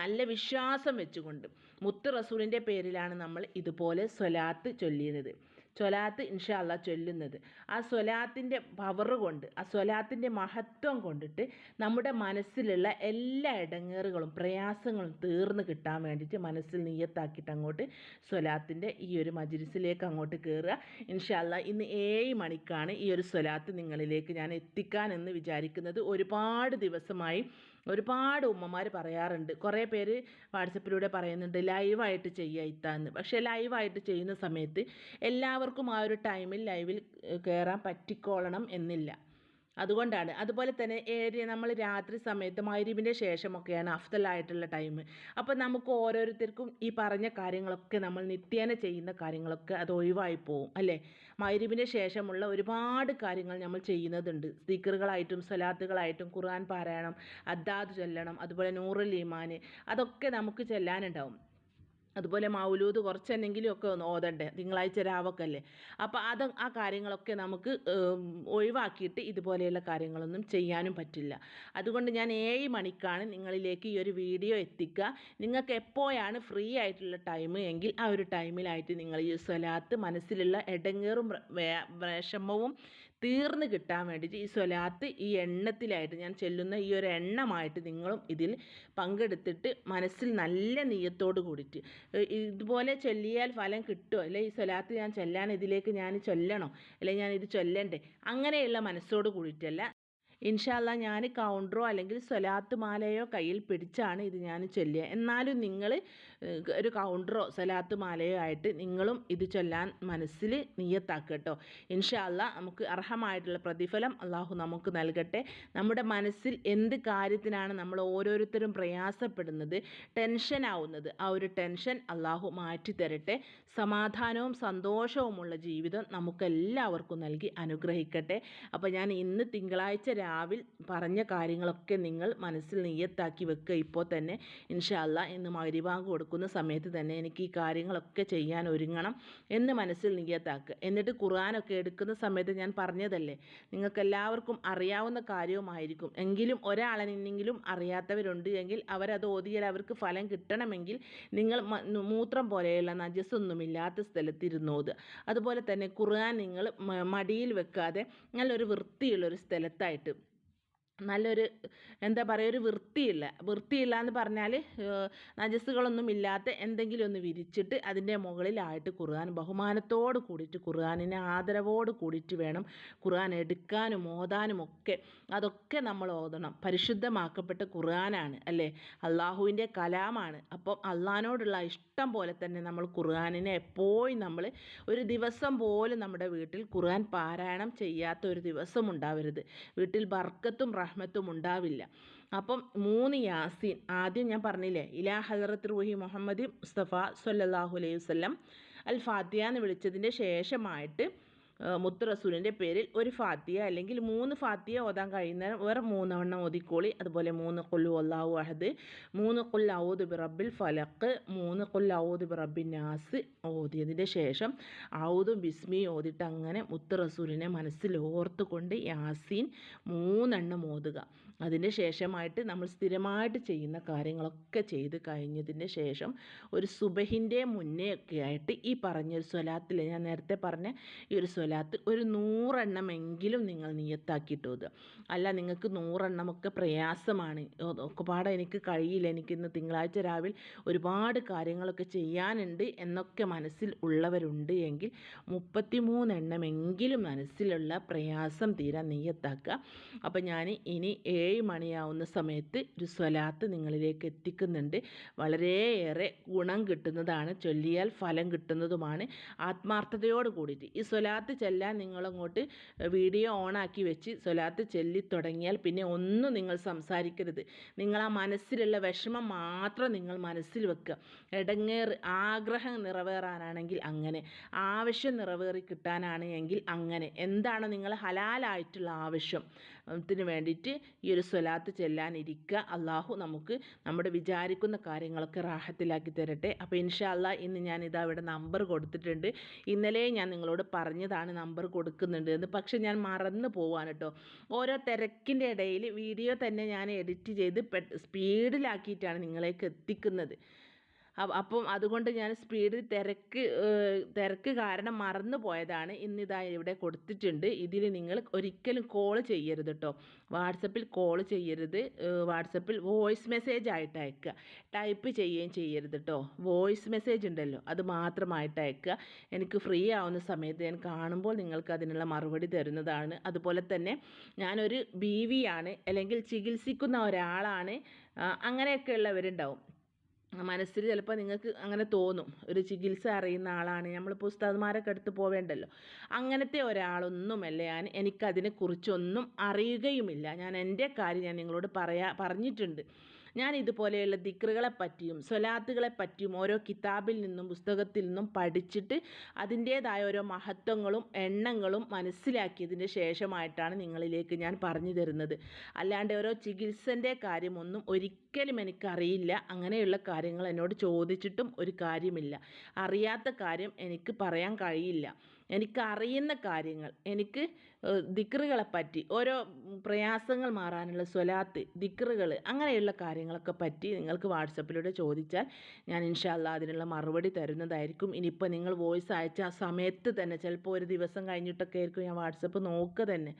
നല്ല വിശ്വാസം വെച്ചുകൊണ്ട്. മുത്ത് റസൂലിന്റെ പേരിലാണ് നമ്മൾ ഇതുപോലെ സ്വലാത്ത് ചൊല്ലിയത്. സ്വലാത്ത് ഇൻഷാല്ല ചൊല്ലുന്നത്. ആ സ്വലാത്തിന്റെ പവർ കൊണ്ട് ആ സ്വലാത്തിന്റെ മഹത്വം കൊണ്ടിട്ട് നമ്മുടെ മനസ്സിലുള്ള എല്ലാ ഇടങ്ങേറുകളും പ്രയാസങ്ങളും തീർന്ന് കിട്ടാൻ വേണ്ടിയിട്ട് മനസ്സിൽ നീയത്താക്കിയിട്ട് അങ്ങോട്ട് സ്വലാത്തിന്റെ ഈ ഒരു മജിലിസിലേക്ക് അങ്ങോട്ട് കയറുക ഇൻഷാല്ല ഇന്ന് ഏഴ് മണിക്കാണ് ഈ ഒരു സ്വലാത്ത് നിങ്ങളിലേക്ക് ഞാൻ എത്തിക്കാൻ എന്ന് വിചാരിക്കുന്നത്. ഒരുപാട് ദിവസമായി ഒരുപാട് ഉമ്മമാർ പറയാറുണ്ട്. കുറേ പേര് വാട്സപ്പിലൂടെ പറയുന്നുണ്ട് ലൈവായിട്ട് ചെയ്യുക ഇത്താന്ന്. പക്ഷേ ലൈവായിട്ട് ചെയ്യുന്ന സമയത്ത് എല്ലാവർക്കും ആ ഒരു ടൈമിൽ ലൈവിൽ കയറാൻ പറ്റിക്കോളണം എന്നില്ല. അതുകൊണ്ടാണ്. അതുപോലെ തന്നെ ഏരിയ നമ്മൾ രാത്രി സമയത്ത് മൈരീബിന്റെ ശേഷമൊക്കെയാണ് അഫ്തലായിട്ടുള്ള ടൈം അപ്പോൾ നമുക്ക് ഓരോരുത്തർക്കും ഈ പറഞ്ഞ കാര്യങ്ങളൊക്കെ നമ്മൾ നിത്യേന ചെയ്യുന്ന കാര്യങ്ങളൊക്കെ അത് ഒഴിവായി പോവും അല്ലേ? മൈരീബിന്റെ ശേഷമുള്ള ഒരുപാട് കാര്യങ്ങൾ നമ്മൾ ചെയ്യുന്നതുണ്ട്. സ്പീക്കറുകളായിട്ടും സ്വലാത്തുകളായിട്ടും ഖുർആൻ പാരായണം അദ്ദാദ് ചൊല്ലണം അതുപോലെ നൂറുൽ ഈമാൻ അതൊക്കെ നമുക്ക് ചെല്ലാനുണ്ടാവും. അതുപോലെ മൗലൂദ് കുറച്ചെന്നെങ്കിലും ഒക്കെ ഒന്ന് ഓതണ്ടേ? തിങ്കളാഴ്ച രാവൊക്കെ അല്ലേ അപ്പോൾ അത് ആ കാര്യങ്ങളൊക്കെ നമുക്ക് ഒഴിവാക്കിയിട്ട് ഇതുപോലെയുള്ള കാര്യങ്ങളൊന്നും ചെയ്യാനും പറ്റില്ല. അതുകൊണ്ട് ഞാൻ ഏഴ് മണിക്കാണ് നിങ്ങളിലേക്ക് ഈ ഒരു വീഡിയോ എത്തിക്കുക. നിങ്ങൾക്ക് എപ്പോഴാണ് ഫ്രീ ആയിട്ടുള്ള ടൈം എങ്കിൽ ആ ഒരു ടൈമിലായിട്ട് നിങ്ങൾ ഈ സ്വലാത്ത് മനസ്സിലുള്ള ഇടങ്ങേറും വിഷമവും തീർന്ന് കിട്ടാൻ വേണ്ടിയിട്ട് ഈ സ്വലാത്ത് ഈ എണ്ണത്തിലായിട്ട് ഞാൻ ചെല്ലുന്ന ഈ ഒരു എണ്ണമായിട്ട് നിങ്ങളും ഇതിൽ പങ്കെടുത്തിട്ട് മനസ്സിൽ നല്ല നീയത്തോട് കൂടിയിട്ട്. ഇതുപോലെ ചൊല്ലിയാൽ ഫലം കിട്ടുമോ അല്ലെ ഈ സ്വലാത്ത് ഞാൻ ചൊല്ലാൻ ഇതിലേക്ക് ഞാൻ ചൊല്ലണോ? അല്ലെങ്കിൽ ഞാൻ ഇത് ചൊല്ലണ്ടേ? അങ്ങനെയുള്ള മനസ്സോട് കൂടിയിട്ടല്ല ഇൻഷാല്ല ഞാൻ കൗണ്ടറോ അല്ലെങ്കിൽ സ്വലാത്ത് മാലയോ കയ്യിൽ പിടിച്ചാണ് ഇത് ഞാൻ ചൊല്ലുക. എന്നാലും നിങ്ങൾ ഒരു കൗണ്ടറോ സ്വലാത്ത് മാലയോ ആയിട്ട് നിങ്ങളും ഇത് ചൊല്ലാൻ മനസ്സിൽ നീയത്താക്കുക കേട്ടോ. ഇൻഷാല്ല നമുക്ക് അർഹമായിട്ടുള്ള പ്രതിഫലം അള്ളാഹു നമുക്ക് നൽകട്ടെ. നമ്മുടെ മനസ്സിൽ എന്ത് കാര്യത്തിനാണ് നമ്മൾ ഓരോരുത്തരും പ്രയാസപ്പെടുന്നത് ടെൻഷൻ ആവുന്നത് ആ ഒരു ടെൻഷൻ അള്ളാഹു മാറ്റി തരട്ടെ. സമാധാനവും സന്തോഷവുമുള്ള ജീവിതം നമുക്കെല്ലാവർക്കും നൽകി അനുഗ്രഹിക്കട്ടെ. അപ്പോൾ ഞാൻ ഇന്ന് തിങ്കളാഴ്ച രാവിൽ പറഞ്ഞ കാര്യങ്ങളൊക്കെ നിങ്ങൾ മനസ്സിൽ നെയ്യത്താക്കി വെക്കുക. ഇപ്പോൾ തന്നെ ഇൻഷാല്ല ഇന്ന് മകരിവാങ്ക് കൊടുക്കുന്ന സമയത്ത് തന്നെ എനിക്ക് ഈ കാര്യങ്ങളൊക്കെ ചെയ്യാൻ ഒരുങ്ങണം എന്ന് മനസ്സിൽ നെയ്യത്താക്കുക. എന്നിട്ട് ഖുർആാനൊക്കെ എടുക്കുന്ന സമയത്ത് ഞാൻ പറഞ്ഞതല്ലേ നിങ്ങൾക്കെല്ലാവർക്കും അറിയാവുന്ന കാര്യവുമായിരിക്കും. എങ്കിലും ഒരാളെന്നെങ്കിലും അറിയാത്തവരുണ്ട് എങ്കിൽ അവരത് ഓതിയാൽ അവർക്ക് ഫലം കിട്ടണമെങ്കിൽ നിങ്ങൾ മൂത്രം പോലെയുള്ള നജസ്സൊന്നുമില്ലാത്ത സ്ഥലത്തിരുന്നോത്. അതുപോലെ തന്നെ ഖുർആൻ നിങ്ങൾ മടിയിൽ വെക്കാതെ നല്ലൊരു വൃത്തിയുള്ളൊരു സ്ഥലത്തായിട്ട് നല്ലൊരു എന്താ പറയുക ഒരു വൃത്തിയില്ല. വൃത്തിയില്ല എന്ന് പറഞ്ഞാൽ നജസ്സുകളൊന്നും ഇല്ലാത്ത എന്തെങ്കിലും ഒന്ന് വിരിച്ചിട്ട് അതിന്റെ മുകളിലായിട്ട് ഖുർആൻ ബഹുമാനത്തോട് കൂടിയിട്ട് ഖുർആനിനെ ആദരവോട് കൂടിയിട്ട് വേണം ഖുർആൻ എടുക്കാനും ഓതാനും ഒക്കെ. അതൊക്കെ നമ്മൾ ഓതണം. പരിശുദ്ധമാക്കപ്പെട്ട ഖുർആനാണ് അല്ലേ? അള്ളാഹുവിന്റെ കലാമാണ്. അപ്പം അള്ളഹാനോടുള്ള ഇഷ്ടം പോലെ തന്നെ നമ്മൾ ഖുർആനിനെ എപ്പോഴും നമ്മൾ ഒരു ദിവസം പോലും നമ്മുടെ വീട്ടിൽ ഖുർആൻ പാരായണം ചെയ്യാത്ത ഒരു ദിവസം ഉണ്ടാവരുത്. വീട്ടിൽ ബർക്കത്തും റഹ്മത്തും ഉണ്ടാവില്ല. അപ്പം മൂന്ന് യാസീൻ ആദ്യം ഞാൻ പറഞ്ഞില്ലേ ഇലാ ഹസറത്ത് റുഹി മുഹമ്മദ് മുസ്തഫ സല്ലാഹു അലൈഹി വസ്ലം അൽ ഫാത്തിയ എന്ന് വിളിച്ചതിന്റെ ശേഷമായിട്ട് മുത്ത് റസൂലിന്റെ പേരിൽ ഒരു ഫാത്തിയ അല്ലെങ്കിൽ മൂന്ന് ഫാത്തിയ ഓതാൻ കഴിയുന്ന വേറെ മൂന്നെണ്ണം ഓതിക്കോളി. അതുപോലെ മൂന്ന് കൊല്ലു അള്ളാഹു അഹദ് മൂന്ന് കൊല്ല ഔദ് ബിറബിൽ ഫലക്ക് മൂന്ന് കൊല്ല ഔദ് ബിറബിൻ നാസ് ഓതിയതിന്റെ ശേഷം ഔദും ബിസ്മി ഓതിട്ട് അങ്ങനെ മുത്ത് റസൂലിനെ മനസ്സിൽ ഓർത്തുകൊണ്ട് യാസീൻ മൂന്നെണ്ണം ഓതുക. അതിന് ശേഷമായിട്ട് നമ്മൾ സ്ഥിരമായിട്ട് ചെയ്യുന്ന കാര്യങ്ങളൊക്കെ ചെയ്ത് കഴിഞ്ഞതിന് ശേഷം ഒരു സുബഹിന്റെ മുന്നേ ഒക്കെ ആയിട്ട് ഈ പറഞ്ഞൊരു സ്വലാത്തിൽ ഞാൻ നേരത്തെ പറഞ്ഞ ഈ ഒരു സ്വലാത്ത് ഒരു നൂറെണ്ണമെങ്കിലും നിങ്ങൾ നിയത്താക്കിയിട്ട് ഓതുക അല്ല നിങ്ങൾക്ക് നൂറെണ്ണമൊക്കെ പ്രയാസമാണ്. ഒക്കെപ്പാടെ എനിക്ക് കഴിയില്ല. എനിക്ക് ഇന്ന് തിങ്കളാഴ്ച രാവിലെ ഒരുപാട് കാര്യങ്ങളൊക്കെ ചെയ്യാനുണ്ട് എന്നൊക്കെ മനസ്സിൽ ഉള്ളവരുണ്ട് എങ്കിൽ മുപ്പത്തിമൂന്നെണ്ണമെങ്കിലും മനസ്സിലുള്ള പ്രയാസം തീരാൻ നെയ്യത്താക്കുക അപ്പോൾ ഞാൻ ഇനി ഏഴ് മണിയാവുന്ന സമയത്ത് ഒരു സ്വലാത്ത് നിങ്ങളിലേക്ക് എത്തിക്കുന്നുണ്ട്. വളരെയേറെ ഗുണം കിട്ടുന്നതാണ്. ചൊല്ലിയാൽ ഫലം കിട്ടുന്നതുമാണ്. ആത്മാർത്ഥതയോട് കൂടിയിട്ട് ഈ സ്വലാത്ത് ചെല്ലാൻ നിങ്ങളങ്ങോട്ട് വീഡിയോ ഓണാക്കി വെച്ച് സ്വലാത്ത് ചൊല്ലി തുടങ്ങിയാൽ പിന്നെ ഒന്നും നിങ്ങൾ സംസാരിക്കരുത്. നിങ്ങൾ ആ മനസ്സിലുള്ള വിഷമം മാത്രം നിങ്ങൾ മനസ്സിൽ വെക്കുക. ഇടങ്ങേറ് ആഗ്രഹം നിറവേറാനാണെങ്കിൽ അങ്ങനെ ആവശ്യം നിറവേറി കിട്ടാനാണ് എങ്കിൽ അങ്ങനെ. എന്താണ് നിങ്ങൾ ഹലാലായിട്ടുള്ള ആവശ്യം? ത്തിന് വേണ്ടിയിട്ട് ഈ ഒരു സ്വലാത്ത് ചെല്ലാനിരിക്കുക അള്ളാഹു നമുക്ക് നമ്മുടെ വിചാരിക്കുന്ന കാര്യങ്ങളൊക്കെ റാഹത്തിലാക്കി തരട്ടെ. അപ്പോൾ ഇൻഷാല്ല ഇന്ന് ഞാൻ ഇതാ ഇവിടെ നമ്പർ കൊടുത്തിട്ടുണ്ട്. ഇന്നലെ ഞാൻ നിങ്ങളോട് പറഞ്ഞതാണ് നമ്പർ കൊടുക്കുന്നുണ്ട് എന്ന്. പക്ഷെ ഞാൻ മറന്നു പോവാൻ കേട്ടോ ഓരോ തിരക്കിന്റെ ഇടയിൽ വീഡിയോ തന്നെ ഞാൻ എഡിറ്റ് ചെയ്ത് സ്പീഡിലാക്കിയിട്ടാണ് നിങ്ങളേക്ക് എത്തിക്കുന്നത്. അപ്പം അതുകൊണ്ട് ഞാൻ സ്പീഡിൽ തിരക്ക് തിരക്ക് കാരണം മറന്നു പോയതാണ്. ഇന്നിതാ ഇവിടെ കൊടുത്തിട്ടുണ്ട്. ഇതിൽ നിങ്ങൾ ഒരിക്കലും കോൾ ചെയ്യരുത് കേട്ടോ വാട്സപ്പിൽ കോൾ ചെയ്യരുത്. വാട്സപ്പിൽ വോയിസ് മെസ്സേജ് ആയിട്ട് അയക്കുക. ടൈപ്പ് ചെയ്യുകയും ചെയ്യരുത് കേട്ടോ വോയിസ് മെസ്സേജ് ഉണ്ടല്ലോ അത് മാത്രമായിട്ട് അയക്കുക. എനിക്ക് ഫ്രീ ആവുന്ന സമയത്ത് ഞാൻ കാണുമ്പോൾ നിങ്ങൾക്ക് അതിനുള്ള മറുപടി തരുന്നതാണ്. അതുപോലെ തന്നെ ഞാനൊരു ബി ആണ് അല്ലെങ്കിൽ ചികിത്സിക്കുന്ന ഒരാളാണ്. അങ്ങനെയൊക്കെയുള്ളവരുണ്ടാവും മനസ്സിൽ ചിലപ്പോൾ നിങ്ങൾക്ക് അങ്ങനെ തോന്നും. ഒരു ചികിത്സ അറിയുന്ന ആളാണ്. നമ്മൾ ഉസ്താദ്മാരൊക്കെ അടുത്ത് പോവേണ്ടല്ലോ. അങ്ങനത്തെ ഒരാളൊന്നുമല്ല. ഞാൻ എനിക്കതിനെക്കുറിച്ചൊന്നും അറിയുകയുമില്ല. ഞാൻ എന്റെ കാര്യം ഞാൻ നിങ്ങളോട് പറയാ പറഞ്ഞിട്ടുണ്ട്. ഞാൻ ഇതുപോലെയുള്ള ദിക്റുകളെ പറ്റിയും സ്വലാത്തുകളെ പറ്റിയും ഓരോ കിതാബിൽ നിന്നും പുസ്തകത്തിൽ നിന്നും പഠിച്ചിട്ട് അതിന്റേതായ ഓരോ മഹത്വങ്ങളും എണ്ണങ്ങളും മനസ്സിലാക്കിയതിന് ശേഷമായിട്ടാണ് നിങ്ങളിലേക്ക് ഞാൻ പറഞ്ഞു തരുന്നത്. അല്ലാണ്ട് ഓരോ ചികിത്സന്റെ കാര്യമൊന്നും ഒരിക്കലും എനിക്കറിയില്ല. അങ്ങനെയുള്ള കാര്യങ്ങൾ എന്നോട് ചോദിച്ചിട്ടും ഒരു കാര്യമില്ല. അറിയാത്ത കാര്യം എനിക്ക് പറയാൻ കഴിയില്ല. എനിക്കറിയുന്ന കാര്യങ്ങൾ എനിക്ക് ദിക്റുകളെ പറ്റി ഓരോ പ്രയാസങ്ങൾ മാറാനുള്ള സ്വലാത്ത് ദിക്റുകൾ അങ്ങനെയുള്ള കാര്യങ്ങളൊക്കെ പറ്റി നിങ്ങൾക്ക് വാട്സപ്പിലൂടെ ചോദിച്ചാൽ ഞാൻ ഇൻഷാല്ല അതിനുള്ള മറുപടി തരുന്നതായിരിക്കും. ഇനിയിപ്പോൾ നിങ്ങൾ വോയിസ് അയച്ച ആ സമയത്ത് തന്നെ ചിലപ്പോൾ ഒരു ദിവസം കഴിഞ്ഞിട്ടൊക്കെ ആയിരിക്കും ഞാൻ വാട്സപ്പ് നോക്കുക തന്നെ.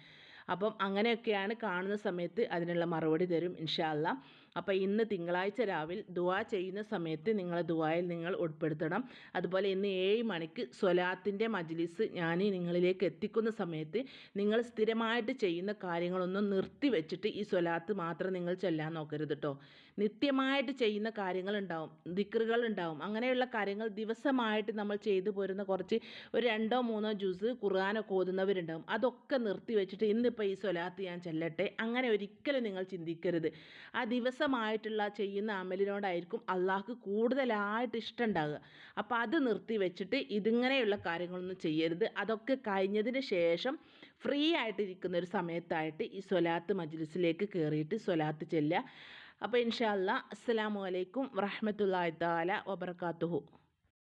അപ്പം അങ്ങനെയൊക്കെയാണ് കാണുന്ന സമയത്ത് അതിനുള്ള മറുപടി തരും ഇൻഷാല്ല അപ്പോൾ ഇന്ന് തിങ്കളാഴ്ച രാവിലെ ദുവാ ചെയ്യുന്ന സമയത്ത് നിങ്ങളെ ദുവായിൽ നിങ്ങൾ ഉൾപ്പെടുത്തണം. അതുപോലെ ഇന്ന് ഏഴ് മണിക്ക് സ്വലാത്തിന്റെ മജ്ലിസ് ഞാൻ നിങ്ങളിലേക്ക് എത്തിക്കുന്ന സമയത്ത് നിങ്ങൾ സ്ഥിരമായിട്ട് ചെയ്യുന്ന കാര്യങ്ങളൊന്നും നിർത്തി വെച്ചിട്ട് ഈ സ്വലാത്ത് മാത്രം നിങ്ങൾ ചെല്ലാൻ നോക്കരുത് കേട്ടോ നിത്യമായിട്ട് ചെയ്യുന്ന കാര്യങ്ങളുണ്ടാവും ദിക്റുകൾ ഉണ്ടാവും അങ്ങനെയുള്ള കാര്യങ്ങൾ ദിവസമായിട്ട് നമ്മൾ ചെയ്തു പോരുന്ന കുറച്ച് ഒരു രണ്ടോ മൂന്നോ ജ്യൂസ് ഖുർആാനൊക്കെ ഓതുന്നവരുണ്ടാവും. അതൊക്കെ നിർത്തി വെച്ചിട്ട് ഇന്നിപ്പോൾ ഈ സ്വലാത്ത് ഞാൻ ചെല്ലട്ടെ? അങ്ങനെ ഒരിക്കലും നിങ്ങൾ ചിന്തിക്കരുത്. ആ ദിവസമായിട്ടുള്ള ചെയ്യുന്ന അമലിനോടായിരിക്കും അള്ളാഹ്ക്ക് കൂടുതലായിട്ട് ഇഷ്ടം ഉണ്ടാകുക അപ്പോൾ അത് നിർത്തി വെച്ചിട്ട് ഇതിങ്ങനെയുള്ള കാര്യങ്ങളൊന്നും ചെയ്യരുത്. അതൊക്കെ കഴിഞ്ഞതിന് ശേഷം ഫ്രീ ആയിട്ടിരിക്കുന്ന ഒരു സമയത്തായിട്ട് ഈ സ്വലാത്ത് മജ്ലിസിലേക്ക് കയറിയിട്ട് സ്വലാത്ത് ചെല്ലുക. അപ്പോൾ ഇൻഷാ അല്ലാ അസ്സലാമു അലൈക്കും വറഹമത്തല്ലാ താല വബർക്കാത്തുഹു